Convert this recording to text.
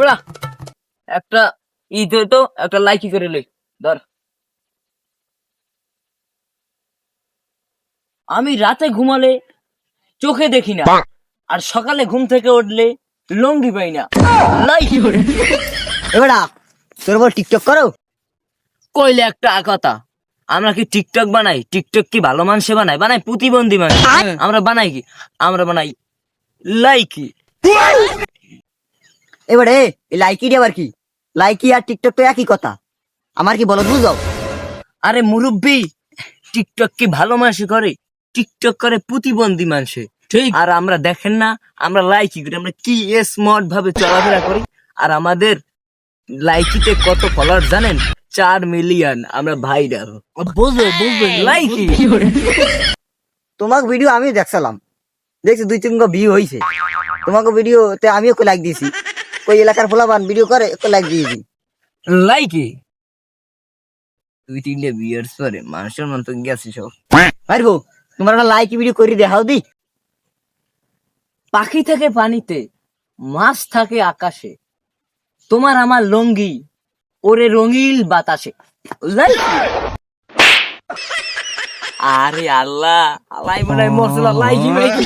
বেড়া একটা ঈদ তো একটা লাইকি করে লই ধর। আমি রাতে ঘুমালে চোখে দেখি না আর সকালে ঘুম থেকে উঠলে লঙ্গি পাই না। লাইকি করে। এবারা তোর বল টিকটক করো। কইলে একটা কথা আমরা কি টিকটক বানাই? টিকটক কি ভালো মানুষে বানাই? বানাই প্রতিবন্ধী মানুষ। আমরা বানাই কি? আমরা বানাই লাইকি এবারে লাইকি আবার কি? লাইকি আর টিকটক তো একই কথা। আমার কি বলো বুঝাও আরে মুরব্বী টিকটক কি ভালো মানুষে করে? টিকটক করে প্রতিবন্ধী মানুষে। ঠিক। আর আমরা দেখেন না আমরা লাইকি করি আমরা কি স্মার্ট ভাবে চলাফেরা করি? আর আমাদের লাইকিতে কত ফলোয়ার জানেন? চার মিলিয়ন আমরা ভাইরাল বুঝবে বুঝবে। লাইকি। তোমাকে ভিডিও আমি দেখছিলাম। দেখছি দুই তিন ভিউ হয়েছে তোমাকে ভিডিওতে আমিও লাইক দিয়েছি। ওই এলাকার ফোলাবান ভিডিও করে লাইক দিয়েছি লাইকি দুই। তিনটে বিয়ার্স পরে মানুষের মতো গেছে সব। পারব তোমার একটা লাইক ভিডিও করে দেখাও দি পাখি থাকে পানিতে মাছ থাকে আকাশে। তোমার আমার লঙ্গি ওরে রঙিল বাতাসে। লাইকি আরে আল্লাহ আল্লাহ মনে হয় মশলা লাইকি লাইকি